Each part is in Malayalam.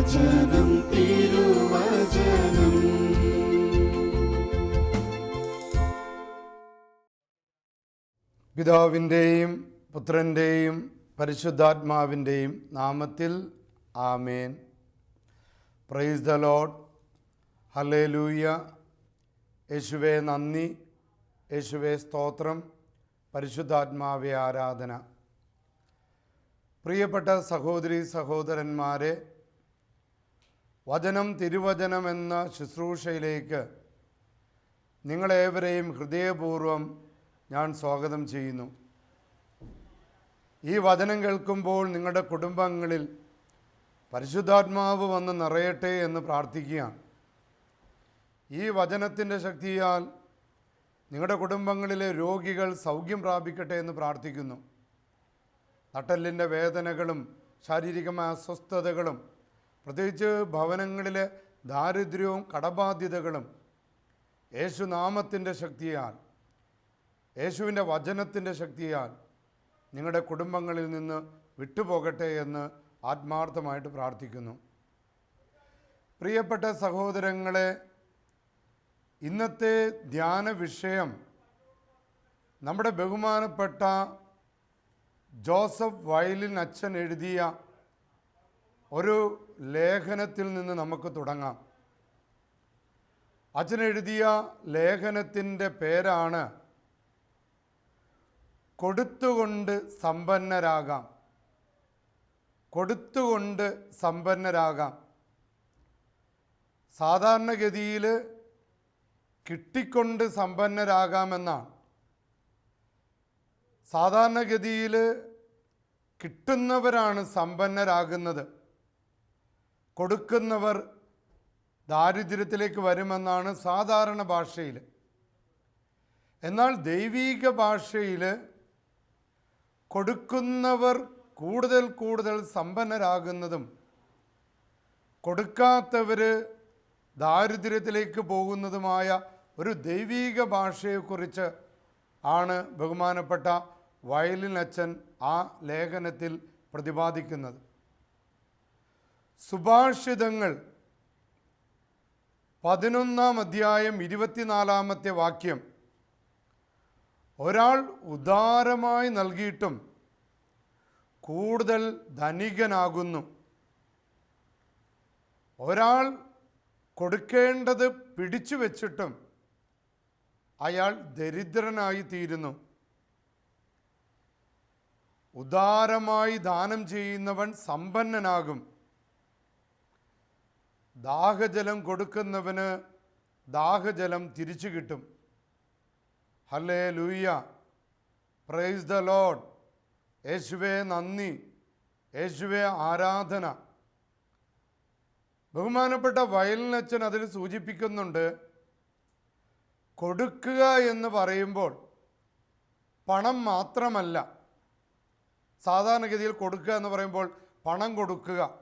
തിരുവചനം തിരുവചനം. പിതാവിന്റെയും പുത്രന്റെയും പരിശുദ്ധാത്മാവിന്റെയും നാമത്തിൽ ആമേൻ. പ്രൈസ് ദ ലോഡ് ഹലേ ലൂയ യേശുവേ നന്ദി. യേശുവേ സ്തോത്രം. പരിശുദ്ധാത്മാവെ ആരാധന. പ്രിയപ്പെട്ട സഹോദരി സഹോദരന്മാരെ വചനം തിരുവചനം എന്ന ശുശ്രൂഷയിലേക്ക് നിങ്ങളേവരെയും ഹൃദയപൂർവം ഞാൻ സ്വാഗതം ചെയ്യുന്നു. ഈ വചനം കേൾക്കുമ്പോൾ നിങ്ങളുടെ കുടുംബങ്ങളിൽ പരിശുദ്ധാത്മാവ് വന്ന് നിറയട്ടെ എന്ന് പ്രാർത്ഥിക്കുകയാണ്. ഈ വചനത്തിന്റെ ശക്തിയാൽ നിങ്ങളുടെ കുടുംബങ്ങളിലെ രോഗികൾ സൗഖ്യം പ്രാപിക്കട്ടെ എന്ന് പ്രാർത്ഥിക്കുന്നു. നട്ടലിന്റെ വേദനകളും ശാരീരികമായ അസ്വസ്ഥതകളും പ്രത്യേകിച്ച് ഭവനങ്ങളിലെ ദാരിദ്ര്യവും കടബാധ്യതകളും യേശുനാമത്തിന്റെ ശക്തിയാൽ യേശുവിന്റെ വചനത്തിന്റെ ശക്തിയാൽ നിങ്ങളുടെ കുടുംബങ്ങളിൽ നിന്ന് വിട്ടുപോകട്ടെ എന്ന് ആത്മാർത്ഥമായിട്ട് പ്രാർത്ഥിക്കുന്നു. പ്രിയപ്പെട്ട സഹോദരങ്ങളെ ഇന്നത്തെ ധ്യാന വിഷയം നമ്മുടെ ബഹുമാനപ്പെട്ട ജോസഫ് വയലിൻ അച്ഛൻ എഴുതിയ ഒരു ലേഖനത്തിൽ നിന്ന് നമുക്ക് തുടങ്ങാം. അച്ഛൻ എഴുതിയ ലേഖനത്തിന്റെ പേരാണ് കൊടുത്തുകൊണ്ട് സമ്പന്നരാകാം. കൊടുത്തുകൊണ്ട് സമ്പന്നരാകാം. സാധാരണഗതിയിൽ കിട്ടിക്കൊണ്ട് സമ്പന്നരാകാമെന്നാണ്. സാധാരണഗതിയിൽ കിട്ടുന്നവരാണ് സമ്പന്നരാകുന്നത്. കൊടുക്കുന്നവർ ദാരിദ്ര്യത്തിലേക്ക് വരുമെന്നാണ് സാധാരണ ഭാഷയിൽ. എന്നാൽ ദൈവീക ഭാഷയിൽ കൊടുക്കുന്നവർ കൂടുതൽ കൂടുതൽ സമ്പന്നരാകുന്നതും കൊടുക്കാത്തവർ ദാരിദ്ര്യത്തിലേക്ക് പോകുന്നതുമായ ഒരു ദൈവീക ഭാഷയെക്കുറിച്ച് ആണ് ബഹുമാനപ്പെട്ട വയലിൻ അച്ഛൻ ആ ലേഖനത്തിൽ പ്രതിപാദിക്കുന്നത്. സുഭാഷിതങ്ങൾ. പതിനൊന്നാം അധ്യായം ഇരുപത്തിനാലാമത്തെ വാക്യം. ഒരാൾ ഉദാരമായി നൽകിയിട്ടും കൂടുതൽ ധനികനാകുന്നു. ഒരാൾ കൊടുക്കേണ്ടത് പിടിച്ചു വച്ചിട്ടും അയാൾ ദരിദ്രനായി തീരുന്നു ഉദാരമായി ദാനം ചെയ്യുന്നവൻ സമ്പന്നനാകും. ദാഹജലം കൊടുക്കുന്നവന് ദാഹജലം തിരിച്ചു കിട്ടും. ഹലേ ലൂയ പ്രൈസ് ദ ലോഡ് യേശുവേ നന്ദി. യേശുവേ ആരാധന. ബഹുമാനപ്പെട്ട വയലിനച്ഛൻ അതിൽ സൂചിപ്പിക്കുന്നുണ്ട് കൊടുക്കുക എന്ന് പറയുമ്പോൾ പണം മാത്രമല്ല സാധാരണഗതിയിൽ കൊടുക്കുക എന്ന് പറയുമ്പോൾ പണം കൊടുക്കുക.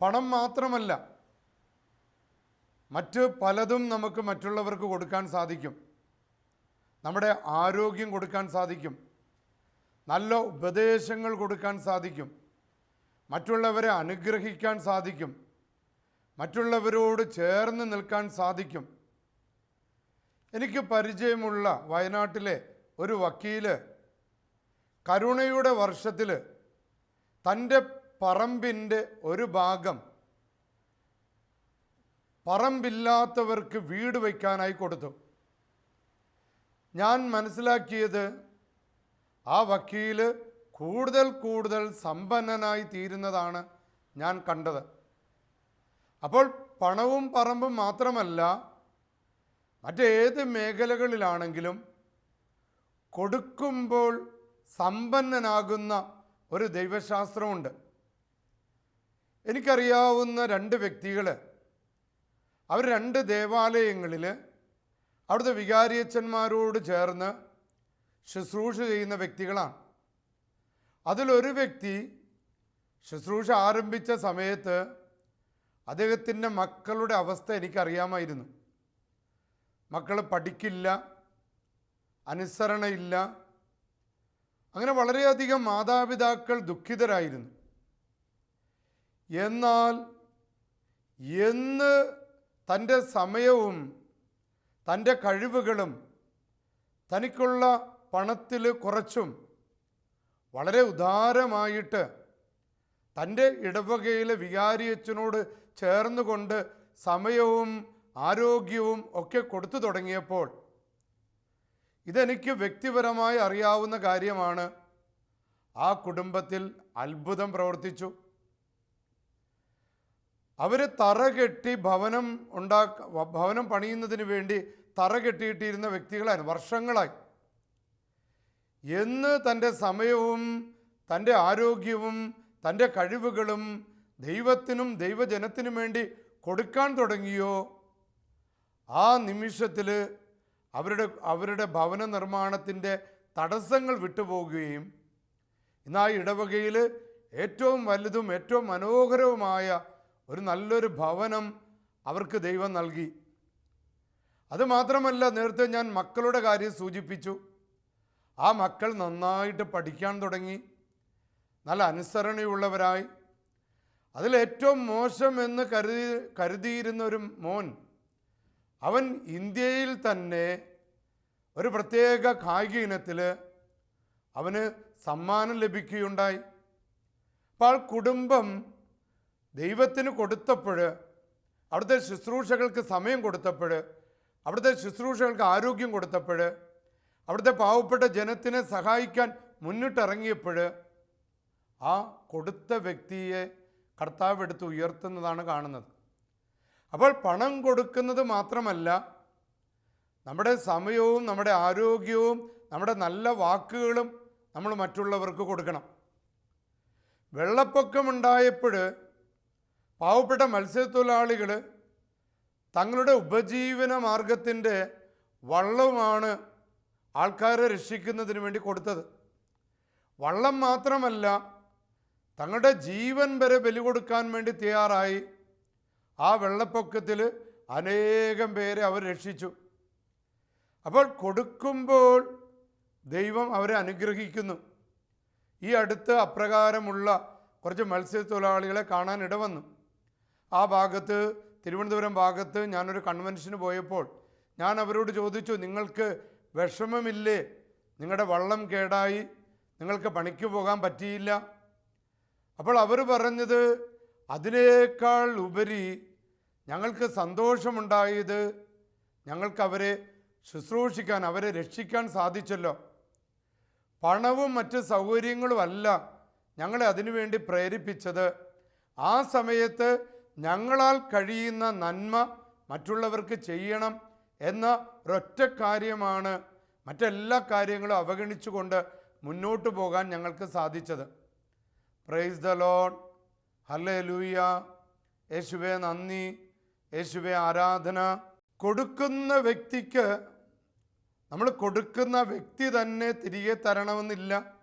പണം മാത്രമല്ല മറ്റ് പലതും നമുക്ക് മറ്റുള്ളവർക്ക് കൊടുക്കാൻ സാധിക്കും. നമ്മുടെ ആരോഗ്യം കൊടുക്കാൻ സാധിക്കും. നല്ല ഉപദേശങ്ങൾ കൊടുക്കാൻ സാധിക്കും. മറ്റുള്ളവരെ അനുഗ്രഹിക്കാൻ സാധിക്കും. മറ്റുള്ളവരോട് ചേർന്ന് നിൽക്കാൻ സാധിക്കും. എനിക്ക് പരിചയമുള്ള വയനാട്ടിലെ ഒരു വക്കീൽ കരുണയുടെ വർഷത്തിൽ തന്റെ പറമ്പിന്റെ ഒരു ഭാഗം പറമ്പില്ലാത്തവർക്ക് വീട് വയ്ക്കാനായി കൊടുത്തു. ഞാൻ മനസ്സിലാക്കിയത് ആ വക്കീൽ കൂടുതൽ കൂടുതൽ സമ്പന്നനായി തീരുന്നതാണ് ഞാൻ കണ്ടത്. അപ്പോൾ പണവും പറമ്പും മാത്രമല്ല മറ്റേത് മേഖലകളിലാണെങ്കിലും കൊടുക്കുമ്പോൾ സമ്പന്നനാകുന്ന ഒരു ദൈവശാസ്ത്രമുണ്ട്. എനിക്കറിയാവുന്ന രണ്ട് വ്യക്തികൾ അവർ രണ്ട് ദേവാലയങ്ങളിൽ അവിടുത്തെ വികാരിയച്ഛന്മാരോട് ചേർന്ന് ശുശ്രൂഷ ചെയ്യുന്ന വ്യക്തികളാണ്. അതിലൊരു വ്യക്തി ശുശ്രൂഷ ആരംഭിച്ച സമയത്ത് അദ്ദേഹത്തിന്റെ മക്കളുടെ അവസ്ഥ എനിക്കറിയാമായിരുന്നു. മക്കൾ പഠിക്കില്ല അനുസരണയില്ല. അങ്ങനെ വളരെയധികം മാതാപിതാക്കൾ ദുഃഖിതരായിരുന്നു. എന്നാൽ എന്ന് തന്റെ സമയവും തന്റെ കഴിവുകളും തനിക്കുള്ള പണത്തിൽ കുറച്ചും വളരെ ഉദാരമായിട്ട് തന്റെ ഇടവകയിലെ വികാരിയച്ഛനോട് ചേർന്നുകൊണ്ട് സമയവും ആരോഗ്യവും ഒക്കെ കൊടുത്തു തുടങ്ങിയപ്പോൾ ഇതെനിക്ക് വ്യക്തിപരമായി അറിയാവുന്ന കാര്യമാണ്. ആ കുടുംബത്തിൽ അത്ഭുതം പ്രവർത്തിച്ചു. അവർ തറ കെട്ടി ഭവനം ഉണ്ടാക്ക ഭവനം പണിയുന്നതിന് വേണ്ടി തറ കെട്ടിയിട്ടിരുന്ന വ്യക്തികളാണ് വർഷങ്ങളായി. എന്ന് തന്റെ സമയവും തന്റെ ആരോഗ്യവും തന്റെ കഴിവുകളും ദൈവത്തിനും ദൈവജനത്തിനും വേണ്ടി കൊടുക്കാൻ തുടങ്ങിയോ ആ നിമിഷത്തിൽ അവരുടെ അവരുടെ ഭവന നിർമ്മാണത്തിന്റെ തടസ്സങ്ങൾ വിട്ടുപോകുകയും ഇന്ന് ഇടവകയിൽ ഏറ്റവും വലുതും ഏറ്റവും മനോഹരവുമായ ഒരു നല്ലൊരു ഭവനം അവർക്ക് ദൈവം നൽകി. അതുമാത്രമല്ല നേരത്തെ ഞാൻ മക്കളുടെ കാര്യം സൂചിപ്പിച്ചു. ആ മക്കൾ നന്നായിട്ട് പഠിക്കാൻ തുടങ്ങി. നല്ല അനുസരണയുള്ളവരായി. അതിലേറ്റവും മോശം എന്ന് കരുതി കരുതിയിരുന്ന ഒരു മോൻ അവൻ ഇന്ത്യയിൽ തന്നെ ഒരു പ്രത്യേക കായിക ഇനത്തിൽ അവന് സമ്മാനം ലഭിക്കുകയുണ്ടായി. അപ്പോൾ കുടുംബം ദൈവത്തിന് കൊടുത്തപ്പോൾ അവിടുത്തെ ശുശ്രൂഷകൾക്ക് സമയം കൊടുത്തപ്പോൾ അവിടുത്തെ ശുശ്രൂഷകൾക്ക് ആരോഗ്യം കൊടുത്തപ്പോൾ അവിടുത്തെ പാവപ്പെട്ട ജനത്തിനെ സഹായിക്കാൻ മുന്നിട്ടിറങ്ങിയപ്പോൾ ആ കൊടുത്ത വ്യക്തിയെ കർത്താവ് എടുത്ത് ഉയർത്തുന്നതാണ് കാണുന്നത്. അപ്പോൾ പണം കൊടുക്കുന്നത് മാത്രമല്ല നമ്മുടെ സമയവും നമ്മുടെ ആരോഗ്യവും നമ്മുടെ നല്ല വാക്കുകളും നമ്മൾ മറ്റുള്ളവർക്ക് കൊടുക്കണം. വെള്ളപ്പൊക്കമുണ്ടായപ്പോൾ പാവപ്പെട്ട മത്സ്യത്തൊഴിലാളികൾ തങ്ങളുടെ ഉപജീവന മാർഗത്തിന്റെ വള്ളവുമാണ് ആൾക്കാരെ രക്ഷിക്കുന്നതിന് വേണ്ടി കൊടുത്തത്. വള്ളം മാത്രമല്ല തങ്ങളുടെ ജീവൻ വരെ ബലി കൊടുക്കാൻ വേണ്ടി തയ്യാറായി ആ വെള്ളപ്പൊക്കത്തിൽ അനേകം പേരെ അവർ രക്ഷിച്ചു. അപ്പോൾ കൊടുക്കുമ്പോൾ ദൈവം അവരെ അനുഗ്രഹിക്കുന്നു. ഈ അടുത്ത് അപ്രകാരമുള്ള കുറച്ച് മത്സ്യത്തൊഴിലാളികളെ കാണാൻ ഇടവന്നു. ആ ഭാഗത്ത് തിരുവനന്തപുരം ഭാഗത്ത് ഞാനൊരു കൺവെൻഷന് പോയപ്പോൾ ഞാൻ അവരോട് ചോദിച്ചു നിങ്ങൾക്ക് വിഷമമില്ലേ? നിങ്ങളുടെ വള്ളം കേടായി. നിങ്ങൾക്ക് പണിക്ക് പോകാൻ പറ്റിയില്ല. അപ്പോൾ അവർ പറഞ്ഞത് അതിനേക്കാൾ ഉപരി ഞങ്ങൾക്ക് സന്തോഷമുണ്ടായത് ഞങ്ങൾക്ക് അവരെ ശുശ്രൂഷിക്കാൻ അവരെ രക്ഷിക്കാൻ സാധിച്ചല്ലോ. പണവും മറ്റ് സൗകര്യങ്ങളുമല്ല ഞങ്ങളെ അതിനുവേണ്ടി പ്രേരിപ്പിച്ചത്. ആ സമയത്ത് ഞങ്ങളാൽ കഴിയുന്ന നന്മ മറ്റുള്ളവർക്ക് ചെയ്യണം എന്ന ഒരൊറ്റ കാര്യമാണ് മറ്റെല്ലാ കാര്യങ്ങളും അവഗണിച്ചുകൊണ്ട് മുന്നോട്ട് പോകാൻ ഞങ്ങൾക്ക് സാധിച്ചത്. പ്രൈസ് ദ ലോൺ ഹലേ ലൂയ യേശുവെ നന്ദി. യേശുവെ ആരാധന. കൊടുക്കുന്ന വ്യക്തിക്ക് നമ്മൾ കൊടുക്കുന്ന വ്യക്തി തന്നെ തിരികെ തരണമെന്നില്ല.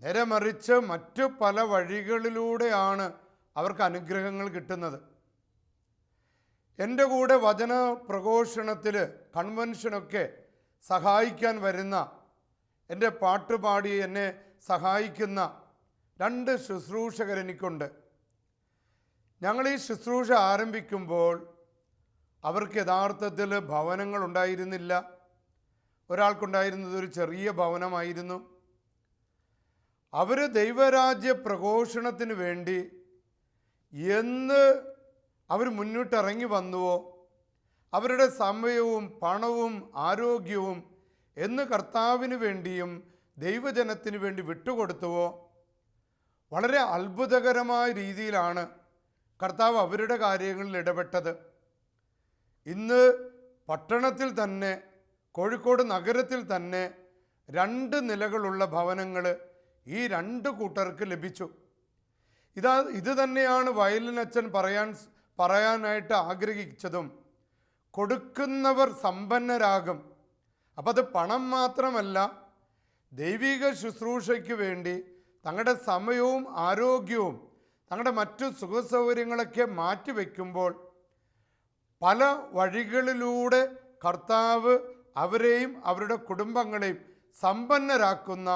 നേരെ മറിച്ച് മറ്റു പല വഴികളിലൂടെയാണ് അവർക്ക് അനുഗ്രഹങ്ങൾ കിട്ടുന്നത്. എന്റെ കൂടെ വചന പ്രഘോഷണത്തിൽ കൺവെൻഷനൊക്കെ സഹായിക്കാൻ വരുന്ന എന്റെ പാട്ടുപാടി എന്നെ സഹായിക്കുന്ന രണ്ട് ശുശ്രൂഷകരെനിക്കുണ്ട് ഞങ്ങൾ ഈ ശുശ്രൂഷ ആരംഭിക്കുമ്പോൾ അവർക്ക് യഥാർത്ഥത്തിൽ ഭവനങ്ങൾ ഉണ്ടായിരുന്നില്ല. ഒരാൾക്കുണ്ടായിരുന്നത് ഒരു ചെറിയ ഭവനമായിരുന്നു. അവർ ദൈവരാജ്യ പ്രഘോഷണത്തിന് വേണ്ടി എന്ന് അവർ മുന്നിട്ടിറങ്ങി വന്നുവോ? അവരുടെ സമയവും പണവും ആരോഗ്യവും എന്ന് കർത്താവിന് വേണ്ടിയും ദൈവജനത്തിന് വേണ്ടി വിട്ടുകൊടുത്തുവോ? വളരെ അത്ഭുതകരമായ രീതിയിലാണ് കർത്താവ് അവരുടെ കാര്യങ്ങളിൽ ഇടപെട്ടത്. ഇന്ന് പട്ടണത്തിൽ തന്നെ കോഴിക്കോട് നഗരത്തിൽ തന്നെ രണ്ട് നിലകളുള്ള ഭവനങ്ങൾ ഈ രണ്ട് കൂട്ടർക്ക് ലഭിച്ചു. ഇതാ ഇത് തന്നെയാണ് വയലിനച്ഛൻ പറയാൻ പറയാനായിട്ട് ആഗ്രഹിച്ചതും. കൊടുക്കുന്നവർ സമ്പന്നരാകും. അപ്പം അത് പണം മാത്രമല്ല ദൈവിക ശുശ്രൂഷയ്ക്ക് വേണ്ടി തങ്ങളുടെ സമയവും ആരോഗ്യവും തങ്ങളുടെ മറ്റു സുഖസൗകര്യങ്ങളൊക്കെ മാറ്റിവെക്കുമ്പോൾ പല വഴികളിലൂടെ കർത്താവ് അവരെയും അവരുടെ കുടുംബങ്ങളെയും സമ്പന്നരാക്കുന്ന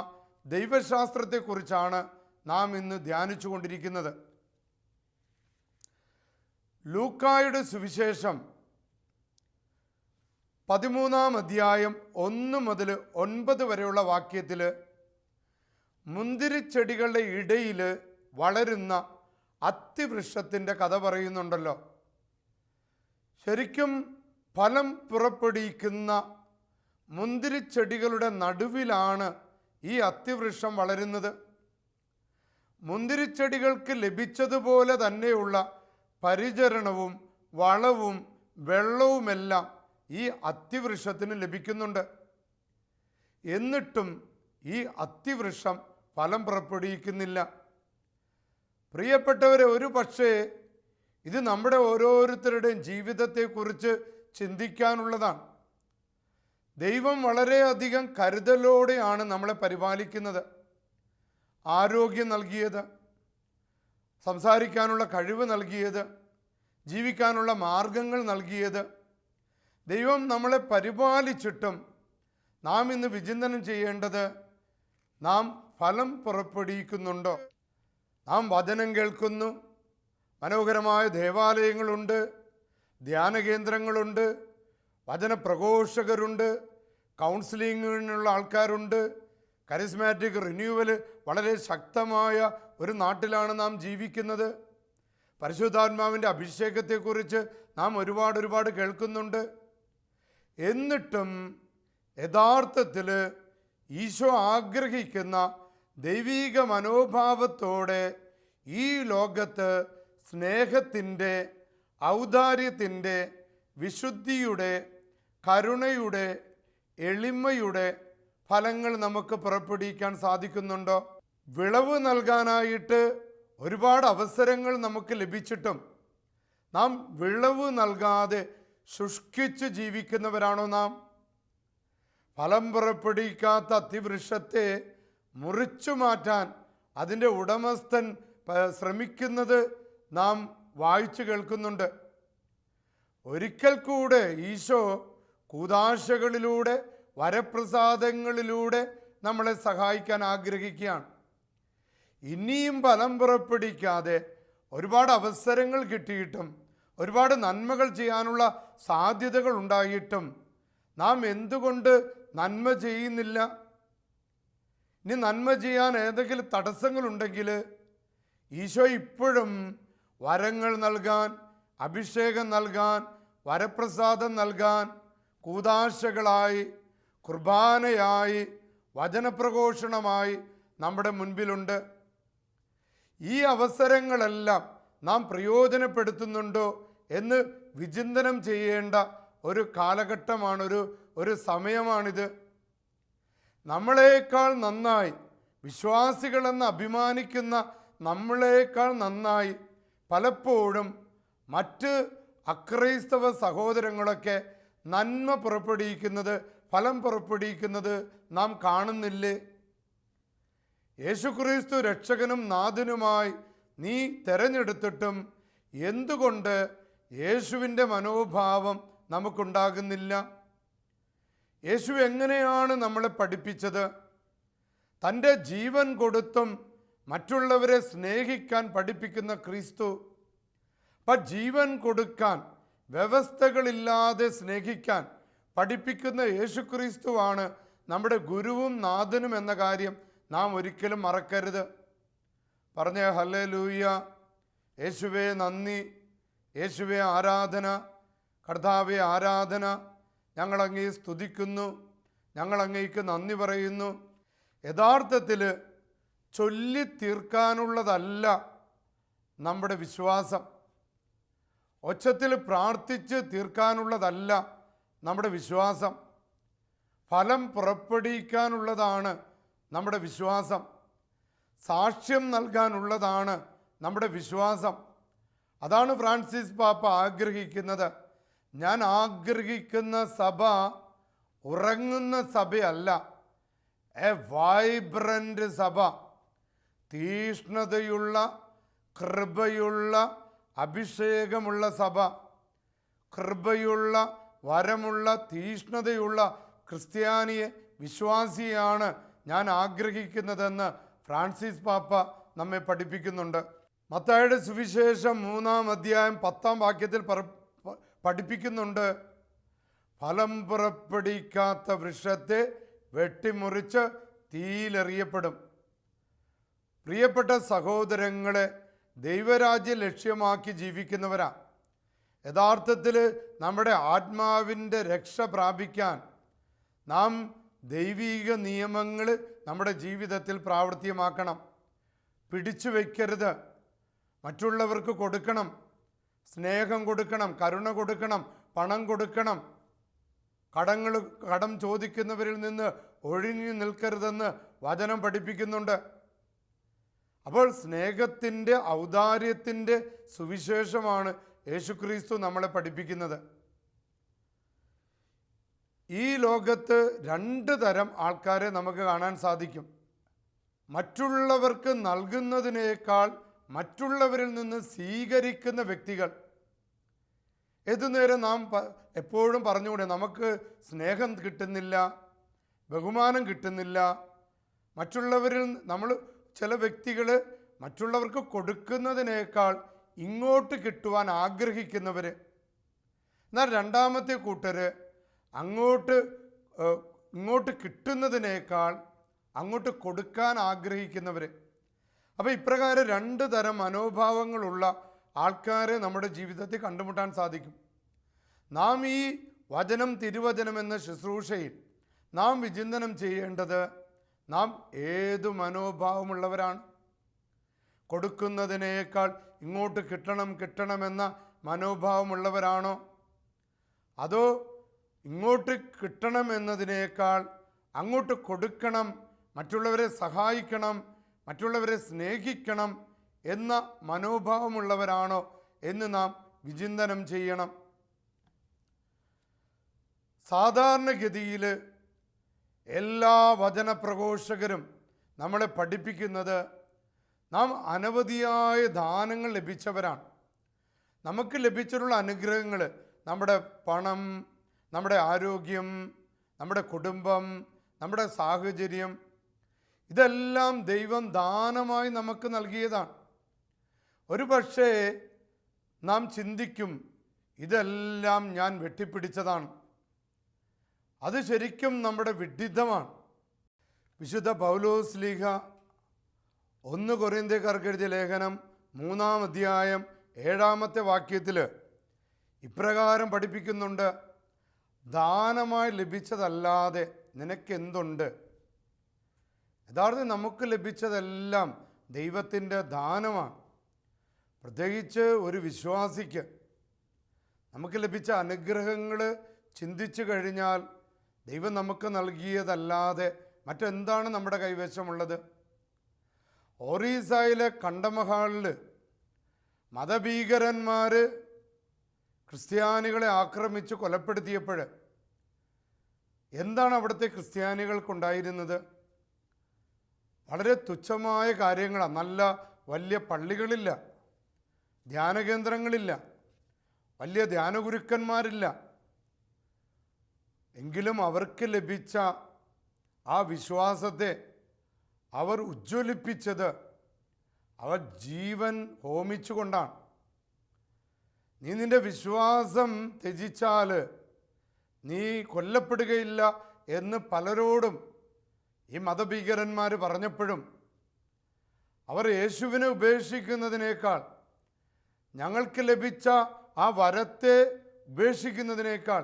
ദൈവശാസ്ത്രത്തെക്കുറിച്ചാണ് നാം ഇന്ന് ധ്യാനിച്ചു കൊണ്ടിരിക്കുന്നത് ലൂക്കായുടെ സുവിശേഷം പതിമൂന്നാം അധ്യായം ഒന്ന് മുതൽ ഒൻപത് വരെയുള്ള വാക്യത്തിൽ മുന്തിരിച്ചെടികളുടെ ഇടയിൽ വളരുന്ന അത്തിവൃക്ഷത്തിന്റെ കഥ പറയുന്നുണ്ടല്ലോ. ശരിക്കും ഫലം പുറപ്പെടുവിക്കുന്ന മുന്തിരിച്ചെടികളുടെ നടുവിലാണ് ഈ അത്തിവൃക്ഷം വളരുന്നത്. മുന്തിരിച്ചെടികൾക്ക് ലഭിച്ചതുപോലെ തന്നെയുള്ള പരിചരണവും വളവും വെള്ളവുമെല്ലാം ഈ അത്തിവൃക്ഷത്തിന് ലഭിക്കുന്നുണ്ട്. എന്നിട്ടും ഈ അത്തിവൃക്ഷം ഫലം പുറപ്പെടുവിക്കുന്നില്ല. പ്രിയപ്പെട്ടവരെ ഒരു പക്ഷേ ഇത് നമ്മുടെ ഓരോരുത്തരുടെയും ജീവിതത്തെക്കുറിച്ച് ചിന്തിക്കാനുള്ളതാണ്. ദൈവം വളരെയധികം കരുതലോടെയാണ് നമ്മളെ പരിപാലിക്കുന്നത്. ആരോഗ്യം നൽകിയത് സംസാരിക്കാനുള്ള കഴിവ് നൽകിയത് ജീവിക്കാനുള്ള മാർഗങ്ങൾ നൽകിയത്. ദൈവം നമ്മളെ പരിപാലിച്ചിട്ടും നാം ഇന്ന് വിചിന്തനം ചെയ്യേണ്ടത് നാം ഫലം പുറപ്പെടുവിക്കുന്നുണ്ടോ? നാം വചനം കേൾക്കുന്നു മനോഹരമായ ദേവാലയങ്ങളുണ്ട് ധ്യാന കേന്ദ്രങ്ങളുണ്ട് വചന പ്രഘോഷകരുണ്ട് കൗൺസിലിങ്ങിനുള്ള ആൾക്കാരുണ്ട് കരിസ്മാറ്റിക് റിന്യൂവൽ വളരെ ശക്തമായ ഒരു നാട്ടിലാണ് നാം ജീവിക്കുന്നത്. പരിശുദ്ധാത്മാവിന്റെ അഭിഷേകത്തെക്കുറിച്ച് നാം ഒരുപാട് ഒരുപാട് കേൾക്കുന്നുണ്ട്. എന്നിട്ടും യഥാർത്ഥത്തിൽ ഈശോ ആഗ്രഹിക്കുന്ന ദൈവീക മനോഭാവത്തോടെ ഈ ലോകത്ത് സ്നേഹത്തിന്റെ ഔദാര്യത്തിന്റെ വിശുദ്ധിയുടെ കരുണയുടെ എളിമയുടെ ഫലങ്ങൾ നമുക്ക് പുറപ്പെടുവിക്കാൻ സാധിക്കുന്നുണ്ടോ? വിളവ് നൽകാനായിട്ട് ഒരുപാട് അവസരങ്ങൾ നമുക്ക് ലഭിച്ചിട്ടും നാം വിളവ് നൽകാതെ ശുഷ്കിച്ച് ജീവിക്കുന്നവരാണോ നാം? ഫലം പുറപ്പെടുവിക്കാത്ത അതിവൃക്ഷത്തെ മുറിച്ചു മാറ്റാൻ അതിന്റെ ഉടമസ്ഥൻ ശ്രമിക്കുന്നത് നാം വായിച്ചു കേൾക്കുന്നുണ്ട്. ഒരിക്കൽ കൂടെ ഈശോ കൂതാശകളിലൂടെ വരപ്രസാദങ്ങളിലൂടെ നമ്മളെ സഹായിക്കാൻ ആഗ്രഹിക്കുകയാണ്. ഇനിയും ഫലം പുറപ്പെടിക്കാതെ ഒരുപാട് അവസരങ്ങൾ കിട്ടിയിട്ടും ഒരുപാട് നന്മകൾ ചെയ്യാനുള്ള സാധ്യതകൾ ഉണ്ടായിട്ടും നാം എന്തുകൊണ്ട് നന്മ ചെയ്യുന്നില്ല? ഇനി നന്മ ചെയ്യാൻ ഏതെങ്കിലും തടസ്സങ്ങളുണ്ടെങ്കിൽ ഈശോ ഇപ്പോഴും വരങ്ങൾ നൽകാൻ അഭിഷേകം നൽകാൻ വരപ്രസാദം നൽകാൻ കൂതാശകളായി കുർബാനയായി വചനപ്രഘോഷണമായി നമ്മുടെ മുൻപിലുണ്ട്. ഈ അവസരങ്ങളെല്ലാം നാം പ്രയോജനപ്പെടുത്തുന്നുണ്ടോ എന്ന് വിചിന്തനം ചെയ്യേണ്ട ഒരു കാലഘട്ടമാണ് ഒരു ഒരു സമയമാണിത്. നമ്മളേക്കാൾ നന്നായി വിശ്വാസികളെന്ന് അഭിമാനിക്കുന്ന നമ്മളേക്കാൾ നന്നായി പലപ്പോഴും മറ്റ് അക്രൈസ്തവ സഹോദരങ്ങളൊക്കെ നന്മ പുറപ്പെടുവിക്കുന്നത് ഫലം പുറപ്പെടുവിക്കുന്നത് നാം കാണുന്നില്ലേ? യേശുക്രിസ്തു രക്ഷകനും നാഥനുമായി നീ തെരഞ്ഞെടുത്തിട്ടും എന്തുകൊണ്ട് യേശുവിന്റെ മനോഭാവം നമുക്കുണ്ടാകുന്നില്ല? യേശു എങ്ങനെയാണ് നമ്മളെ പഠിപ്പിച്ചത്? തന്റെ ജീവൻ കൊടുത്തും മറ്റുള്ളവരെ സ്നേഹിക്കാൻ പഠിപ്പിക്കുന്ന ക്രിസ്തു അപ്പം ജീവൻ കൊടുക്കാൻ വ്യവസ്ഥകളില്ലാതെ സ്നേഹിക്കാൻ പഠിപ്പിക്കുന്ന യേശുക്രിസ്തുവാണ് നമ്മുടെ ഗുരുവും നാഥനും എന്ന കാര്യം നാം ഒരിക്കലും മറക്കരുത്. പറഞ്ഞ ഹല്ലേ ലൂയ യേശുവെ നന്ദി. യേശുവെ ആരാധന. കർത്താവെ ആരാധന. ഞങ്ങളങ്ങേ സ്തുതിക്കുന്നു. ഞങ്ങളങ്ങേക്ക് നന്ദി പറയുന്നു. യഥാർത്ഥത്തിൽ ചൊല്ലി തീർക്കാനുള്ളതല്ല നമ്മുടെ വിശ്വാസം. ഒച്ചത്തിൽ പ്രാർത്ഥിച്ച് തീർക്കാനുള്ളതല്ല നമ്മുടെ വിശ്വാസം. ഫലം പുറപ്പെടുവിക്കാനുള്ളതാണ് നമ്മുടെ വിശ്വാസം. സാക്ഷ്യം നൽകാനുള്ളതാണ് നമ്മുടെ വിശ്വാസം. അതാണ് ഫ്രാൻസിസ് പാപ്പ ആഗ്രഹിക്കുന്നത്. ഞാൻ ആഗ്രഹിക്കുന്ന സഭ ഉറങ്ങുന്ന സഭയല്ല. എ വൈബ്രന്റ് സഭ. തീഷ്ണതയുള്ള കൃപയുള്ള അഭിഷേകമുള്ള സഭ. കൃപയുള്ള വരമുള്ള തീഷ്ണതയുള്ള ക്രിസ്ത്യാനിയെ വിശ്വാസിയാണ് ഞാൻ ആഗ്രഹിക്കുന്നതെന്ന് ഫ്രാൻസിസ് പാപ്പ നമ്മെ പഠിപ്പിക്കുന്നുണ്ട്. മത്തായുടെ സുവിശേഷം മൂന്നാം അധ്യായം പത്താം വാക്യത്തിൽ പഠിപ്പിക്കുന്നുണ്ട് ഫലം പുറപ്പെടിക്കാത്ത വൃക്ഷത്തെ വെട്ടിമുറിച്ച് തീയിലെറിയപ്പെടും. പ്രിയപ്പെട്ട സഹോദരങ്ങളെ ദൈവരാജ്യ ലക്ഷ്യമാക്കി ജീവിക്കുന്നവരാ. യഥാർത്ഥത്തിൽ നമ്മുടെ ആത്മാവിന്റെ രക്ഷ പ്രാപിക്കാൻ നാം ദൈവീക നിയമങ്ങൾ നമ്മുടെ ജീവിതത്തിൽ പ്രാവർത്തികമാക്കണം. പിടിച്ചു വയ്ക്കരുത് മറ്റുള്ളവർക്ക് കൊടുക്കണം. സ്നേഹം കൊടുക്കണം കരുണ കൊടുക്കണം പണം കൊടുക്കണം. കടങ്ങൾ കടം ചോദിക്കുന്നവരിൽ നിന്ന് ഒഴിഞ്ഞു നിൽക്കരുതെന്ന് വചനം പഠിപ്പിക്കുന്നുണ്ട്. അപ്പോൾ സ്നേഹത്തിന്റെ ഔദാര്യത്തിന്റെ സുവിശേഷമാണ് യേശുക്രിസ്തു നമ്മളെ പഠിപ്പിക്കുന്നത്. ഈ ലോകത്ത് രണ്ട് തരം ആൾക്കാരെ നമുക്ക് കാണാൻ സാധിക്കും. മറ്റുള്ളവർക്ക് നൽകുന്നതിനേക്കാൾ മറ്റുള്ളവരിൽ നിന്ന് സ്വീകരിക്കുന്ന വ്യക്തികൾ. ഏതുനേരം നാം എപ്പോഴും പറഞ്ഞുകൂടെ നമുക്ക് സ്നേഹം കിട്ടുന്നില്ല ബഹുമാനം കിട്ടുന്നില്ല. മറ്റുള്ളവരിൽ നമ്മൾ ചില വ്യക്തികൾ മറ്റുള്ളവർക്ക് കൊടുക്കുന്നതിനേക്കാൾ ഇങ്ങോട്ട് കിട്ടുവാൻ ആഗ്രഹിക്കുന്നവർ എന്നാൽ രണ്ടാമത്തെ കൂട്ടർ അങ്ങോട്ട് ഇങ്ങോട്ട് കിട്ടുന്നതിനേക്കാൾ അങ്ങോട്ട് കൊടുക്കാൻ ആഗ്രഹിക്കുന്നവർ അപ്പോൾ ഇപ്രകാരം രണ്ട് തരം മനോഭാവങ്ങളുള്ള ആൾക്കാരെ നമ്മുടെ ജീവിതത്തിൽ കണ്ടുമുട്ടാൻ സാധിക്കും. നാം ഈ വചനം തിരുവചനം എന്ന ശുശ്രൂഷയിൽ നാം വിചിന്തനം ചെയ്യേണ്ടത് നാം ഏതു മനോഭാവമുള്ളവരാണ്? കൊടുക്കുന്നതിനേക്കാൾ ഇങ്ങോട്ട് കിട്ടണം കിട്ടണമെന്ന മനോഭാവമുള്ളവരാണോ? അതോ ഇങ്ങോട്ട് കിട്ടണം എന്നതിനേക്കാൾ അങ്ങോട്ട് കൊടുക്കണം മറ്റുള്ളവരെ സഹായിക്കണം മറ്റുള്ളവരെ സ്നേഹിക്കണം എന്ന മനോഭാവമുള്ളവരാണോ എന്ന് നാം വിചിന്തനം ചെയ്യണം. സാധാരണഗതിയിൽ എല്ലാ വചനപ്രഘോഷകരും നമ്മളെ പഠിപ്പിക്കുന്നത് നാം അനവധിയായ ദാനങ്ങൾ ലഭിച്ചവരാണ്. നമുക്ക് ലഭിച്ചിട്ടുള്ള അനുഗ്രഹങ്ങൾ നമ്മുടെ പണം നമ്മുടെ ആരോഗ്യം നമ്മുടെ കുടുംബം നമ്മുടെ സാഹചര്യം ഇതെല്ലാം ദൈവം ദാനമായി നമുക്ക് നൽകിയതാണ്. ഒരു പക്ഷേ നാം ചിന്തിക്കും ഇതെല്ലാം ഞാൻ വെട്ടിപ്പിടിച്ചതാണ്. അത് ശരിക്കും നമ്മുടെ വിഡിതമാണ്. വിശുദ്ധ പൗലോസ് ലീഹ ഒന്ന് കൊറിയന്തേക്കാർക്ക് എഴുതിയ ലേഖനം മൂന്നാം അധ്യായം ഏഴാമത്തെ വാക്യത്തിൽ ഇപ്രകാരം പഠിപ്പിക്കുന്നുണ്ട് ദാനമായി ലഭിച്ചതല്ലാതെ നിനക്കെന്തുണ്ട്? യഥാർത്ഥം നമുക്ക് ലഭിച്ചതെല്ലാം ദൈവത്തിന്റെ ദാനമാണ്. പ്രത്യേകിച്ച് ഒരു വിശ്വാസിക്ക് നമുക്ക് ലഭിച്ച അനുഗ്രഹങ്ങൾ ചിന്തിച്ചു കഴിഞ്ഞാൽ ദൈവം നമുക്ക് നൽകിയതല്ലാതെ മറ്റെന്താണ് നമ്മുടെ കൈവശമുള്ളത്? ഒറീസയിലെ കണ്ടമഹാളിൽ മതഭീകരന്മാർ ക്രിസ്ത്യാനികളെ ആക്രമിച്ച് കൊലപ്പെടുത്തിയപ്പോൾ എന്താണ് അവിടുത്തെ ക്രിസ്ത്യാനികൾക്കുണ്ടായിരുന്നത്? വളരെ തുച്ഛമായ കാര്യങ്ങളാണ് നല്ല വലിയ പള്ളികളില്ല ധ്യാനകേന്ദ്രങ്ങളില്ല വലിയ ധ്യാനഗുരുക്കന്മാരില്ല. എങ്കിലും അവർക്ക് ലഭിച്ച ആ വിശ്വാസത്തെ അവർ ഉജ്ജ്വലിപ്പിച്ചത് അവർ ജീവൻ ഹോമിച്ചുകൊണ്ടാണ്. നീ നിന്റെ വിശ്വാസം ത്യജിച്ചാൽ നീ കൊല്ലപ്പെടുകയില്ല എന്ന് പലരോടും ഈ മതഭീകരന്മാർ പറഞ്ഞപ്പോഴും അവർ യേശുവിനെ ഉപേക്ഷിക്കുന്നതിനേക്കാൾ ഞങ്ങൾക്ക് ലഭിച്ച ആ വരത്തെ ഉപേക്ഷിക്കുന്നതിനേക്കാൾ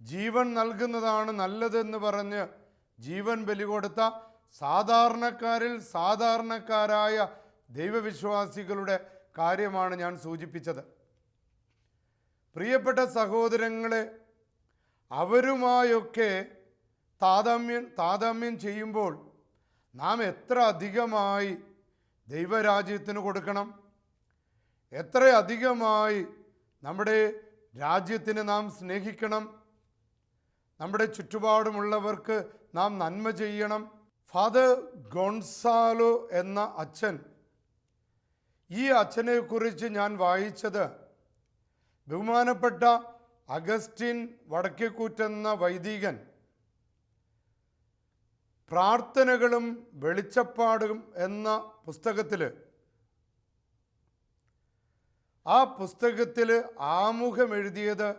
ജീവൻ നൽകുന്നതാണ് നല്ലതെന്ന് പറഞ്ഞ് ജീവൻ ബലി കൊടുത്ത സാധാരണക്കാരിൽ സാധാരണക്കാരായ ദൈവവിശ്വാസികളുടെ കാര്യമാണ് ഞാൻ സൂചിപ്പിച്ചത്. പ്രിയപ്പെട്ട സഹോദരങ്ങളെ അവരുമായൊക്കെ താതാമ്യം താതാമ്യം ചെയ്യുമ്പോൾ നാം എത്ര അധികമായി ദൈവരാജ്യത്തിന് കൊടുക്കണം? എത്ര അധികമായി നമ്മുടെ രാജ്യത്തിന് നാം സ്നേഹിക്കണം? നമ്മുടെ ചുറ്റുപാടുമുള്ളവർക്ക് നാം നന്മ ചെയ്യണം? ഫാദർ ഗോൺസാലോ എന്ന അച്ഛൻ. ഈ അച്ഛനെക്കുറിച്ച് ഞാൻ വായിച്ചത് ബഹുമാനപ്പെട്ട അഗസ്റ്റിൻ വടക്കേക്കൂറ്റെന്ന വൈദികൻ. പ്രാർത്ഥനകളും വെളിച്ചപ്പാടും എന്ന പുസ്തകത്തിൽ ആ പുസ്തകത്തിൽ ആമുഖം എഴുതിയത്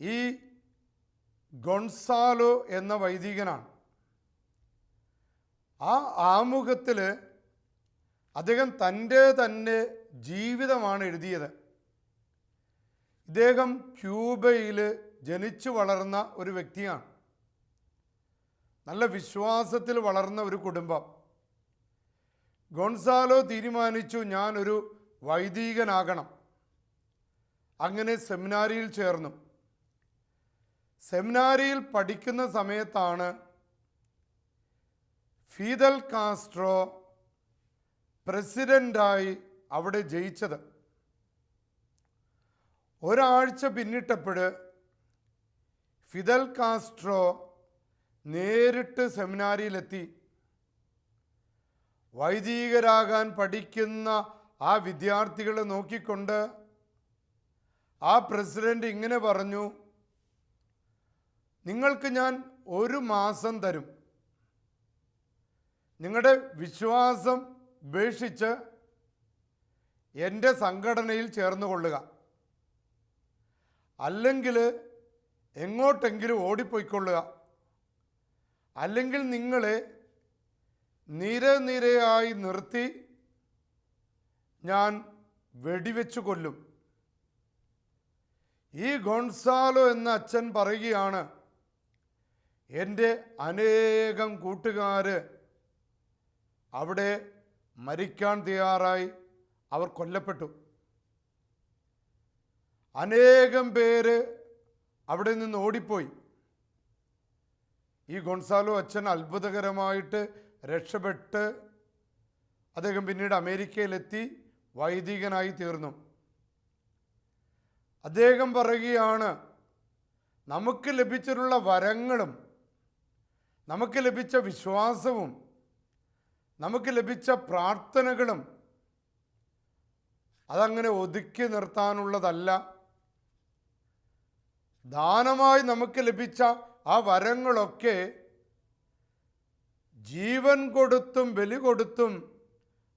ഈ ഗൊൺസാലോ എന്ന വൈദികനാണ്. ആ ആമുഖത്തിൽ അദ്ദേഹം തന്റെ തന്നെ ജീവിതമാണ് എഴുതിയത്. ഇദ്ദേഹം ക്യൂബയിൽ ജനിച്ചു വളർന്ന ഒരു വ്യക്തിയാണ്. നല്ല വിശ്വാസത്തിൽ വളർന്ന ഒരു കുടുംബം. ഗോൺസാലോ തീരുമാനിച്ചു ഞാനൊരു വൈദികനാകണം. അങ്ങനെ സെമിനാരിയിൽ ചേർന്നു. സെമിനാരിയിൽ പഠിക്കുന്ന സമയത്താണ് ഫീദൽ കാസ്ട്രോ പ്രസിഡന്റായി അവിടെ ജയിച്ചത്. ഒരാഴ്ച പിന്നിട്ടപ്പോൾ ഫിദൽ കാസ്ട്രോ നേരിട്ട് സെമിനാരിയിലെത്തി. വൈദികരാകാൻ പഠിക്കുന്ന ആ വിദ്യാർത്ഥികളെ നോക്കിക്കൊണ്ട് ആ പ്രസിഡന്റ് ഇങ്ങനെ പറഞ്ഞു നിങ്ങൾക്ക് ഞാൻ ഒരു മാസം തരും. നിങ്ങളുടെ വിശ്വാസം ഉപേക്ഷിച്ച് എന്റെ സംഘടനയിൽ ചേർന്ന് കൊള്ളുക അല്ലെങ്കിൽ എങ്ങോട്ടെങ്കിലും ഓടിപ്പോയിക്കൊള്ളുക. അല്ലെങ്കിൽ നിങ്ങളെ നിരനിരയായി നിർത്തി ഞാൻ വെടിവെച്ചു കൊല്ലും ഈ ഗോൺസാലോ എന്ന അച്ഛൻ പറയുകയാണ് എന്റെ അനേകം കൂട്ടുകാർ അവിടെ മരിക്കാൻ തയ്യാറായി അവർ കൊല്ലപ്പെട്ടു. അനേകം പേര് അവിടെ നിന്ന് ഓടിപ്പോയി. ഈ ഗൊൺസാലോ അച്ഛൻ അത്ഭുതകരമായിട്ട് രക്ഷപ്പെട്ട് അദ്ദേഹം പിന്നീട് അമേരിക്കയിലെത്തി വൈദികനായി തീർന്നു. അദ്ദേഹം പറയുകയാണ് നമുക്ക് ലഭിച്ചിട്ടുള്ള വരങ്ങളും നമുക്ക് ലഭിച്ച വിശ്വാസവും നമുക്ക് ലഭിച്ച പ്രാർത്ഥനകളും അതങ്ങനെ ഒതുക്കി നിർത്താനുള്ളതല്ല. ദാനമായി നമുക്ക് ലഭിച്ച ആ വരങ്ങളൊക്കെ ജീവൻ കൊടുത്തും ബലി കൊടുത്തും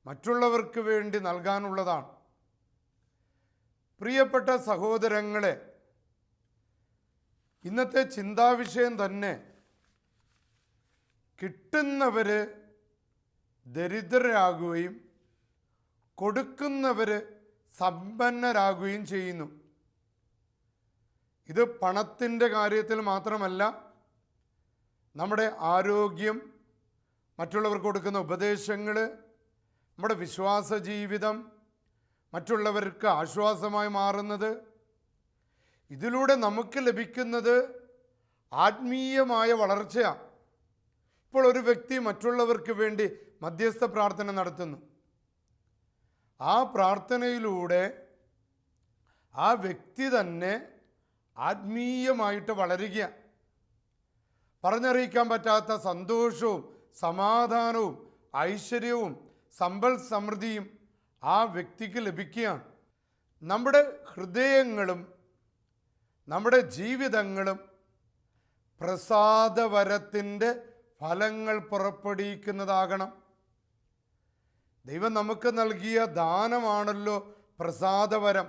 മറ്റുള്ളവർക്ക് വേണ്ടി നൽകാനുള്ളതാണ്. പ്രിയപ്പെട്ട സഹോദരങ്ങളെ ഇന്നത്തെ ചിന്താവിഷയം തന്നെ കിട്ടുന്നവർ ദരിദ്രരാകുകയും കൊടുക്കുന്നവർ സമ്പന്നരാകുകയും ചെയ്യുന്നു. ഇത് പണത്തിന്റെ കാര്യത്തിൽ മാത്രമല്ല നമ്മുടെ ആരോഗ്യം മറ്റുള്ളവർക്ക് കൊടുക്കുന്ന ഉപദേശങ്ങൾ നമ്മുടെ വിശ്വാസ ജീവിതം മറ്റുള്ളവർക്ക് ആശ്വാസമായി മാറുന്നത് ഇതിലൂടെ നമുക്ക് ലഭിക്കുന്നത് ആത്മീയമായ വളർച്ചയാണ്. ഇപ്പോൾ ഒരു വ്യക്തി മറ്റുള്ളവർക്ക് വേണ്ടി മധ്യസ്ഥ പ്രാർത്ഥന നടത്തുന്നു. ആ പ്രാർത്ഥനയിലൂടെ ആ വ്യക്തി തന്നെ ആത്മീയമായിട്ട് വളരുക പറഞ്ഞറിയിക്കാൻ പറ്റാത്ത സന്തോഷവും സമാധാനവും ഐശ്വര്യവും സമ്പൽ സമൃദ്ധിയും ആ വ്യക്തിക്ക് ലഭിക്കുകയാണ്. നമ്മുടെ ഹൃദയങ്ങളും നമ്മുടെ ജീവിതങ്ങളും പ്രസാദവരത്തിന്റെ ഫലങ്ങൾ പുറപ്പെടുവിക്കുന്നതാകണം. ദൈവം നമുക്ക് നൽകിയ ദാനമാണല്ലോ പ്രസാദവരം.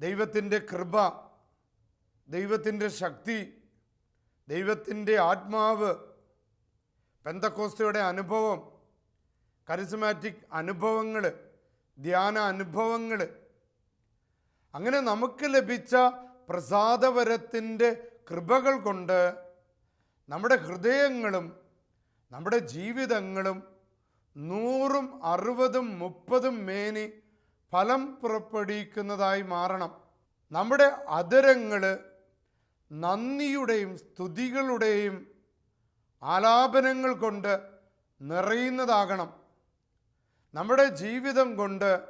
ദൈവത്തിന്റെ കൃപ ദൈവത്തിന്റെ ശക്തി ദൈവത്തിന്റെ ആത്മാവ് പെന്തക്കോസ്തയുടെ അനുഭവം കരിസ്മാറ്റിക് അനുഭവങ്ങൾ ധ്യാന അനുഭവങ്ങൾ അങ്ങനെ നമുക്ക് ലഭിച്ച പ്രസാദവരത്തിന്റെ കൃപകൾ കൊണ്ട് നമ്മുടെ ഹൃദയങ്ങളും നമ്മുടെ ജീവിതങ്ങളും നൂറും അറുപതും മുപ്പതും മേനി ഫലം പുറപ്പെടുവിക്കുന്നതായി മാറണം. നമ്മുടെ അതരങ്ങൾ നന്ദിയുടെയും സ്തുതികളുടെയും ആലാപനങ്ങൾ കൊണ്ട് നിറയുന്നതാകണം. നമ്മുടെ ജീവിതം കൊണ്ട്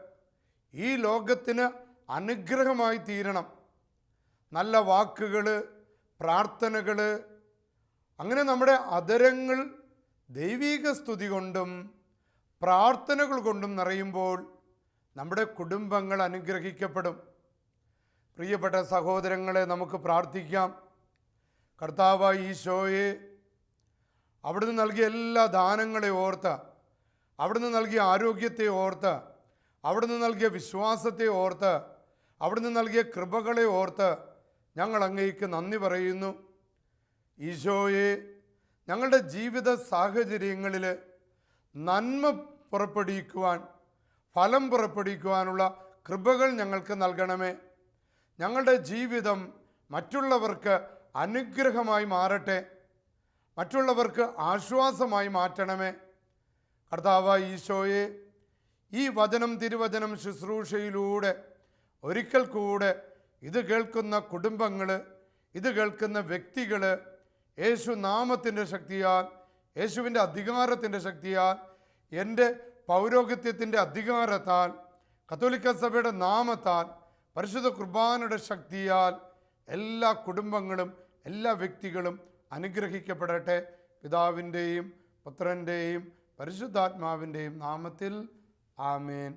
ഈ ലോകത്തിന് അനുഗ്രഹമായി തീരണം. നല്ല വാക്കുകൾ പ്രാർത്ഥനകൾ അങ്ങനെ നമ്മുടെ അതരങ്ങൾ ദൈവീക സ്തുതി കൊണ്ടും പ്രാർത്ഥനകൾ കൊണ്ടും നിറയുമ്പോൾ നമ്മുടെ കുടുംബങ്ങൾ അനുഗ്രഹിക്കപ്പെടും. പ്രിയപ്പെട്ട സഹോദരങ്ങളെ നമുക്ക് പ്രാർത്ഥിക്കാം. കർത്താവായ ഈശോയെ അവിടുന്ന് നൽകിയ എല്ലാ ദാനങ്ങളെ ഓർത്ത് അവിടുന്ന് നൽകിയ ആരോഗ്യത്തെ ഓർത്ത് അവിടുന്ന് നൽകിയ വിശ്വാസത്തെ ഓർത്ത് അവിടുന്ന് നൽകിയ കൃപകളെ ഓർത്ത് ഞങ്ങൾ അങ്ങേക്ക് നന്ദി പറയുന്നു. ഈശോയെ ഞങ്ങളുടെ ജീവിത സാഹചര്യങ്ങളിൽ നന്മ പുറപ്പെടുവിക്കുവാൻ ഫലം പുറപ്പെടുവിക്കുവാനുള്ള കൃപകൾ ഞങ്ങൾക്ക് നൽകണമേ. ഞങ്ങളുടെ ജീവിതം മറ്റുള്ളവർക്ക് അനുഗ്രഹമായി മാറട്ടെ. മറ്റുള്ളവർക്ക് ആശ്വാസമായി മാറ്റണമേ. കർത്താവ് ഈശോയെ ഈ വചനം തിരുവചനം ശുശ്രൂഷയിലൂടെ ഒരിക്കൽ കൂടെ ഇത് കേൾക്കുന്ന കുടുംബങ്ങൾ ഇത് കേൾക്കുന്ന വ്യക്തികൾ യേശു നാമത്തിന്റെ ശക്തിയാൽ യേശുവിന്റെ അധികാരത്തിന്റെ ശക്തിയാൽ എന്റെ പൗരോഹിത്യത്തിന്റെ അധികാരത്താൽ കത്തോലിക്ക സഭയുടെ നാമത്താൽ പരിശുദ്ധ കുർബാനയുടെ ശക്തിയാൽ എല്ലാ കുടുംബങ്ങളും എല്ലാ വ്യക്തികളും അനുഗ്രഹിക്കപ്പെടട്ടെ. പിതാവിന്റെയും പുത്രന്റെയും പരിശുദ്ധാത്മാവിന്റെയും നാമത്തിൽ ആമേൻ.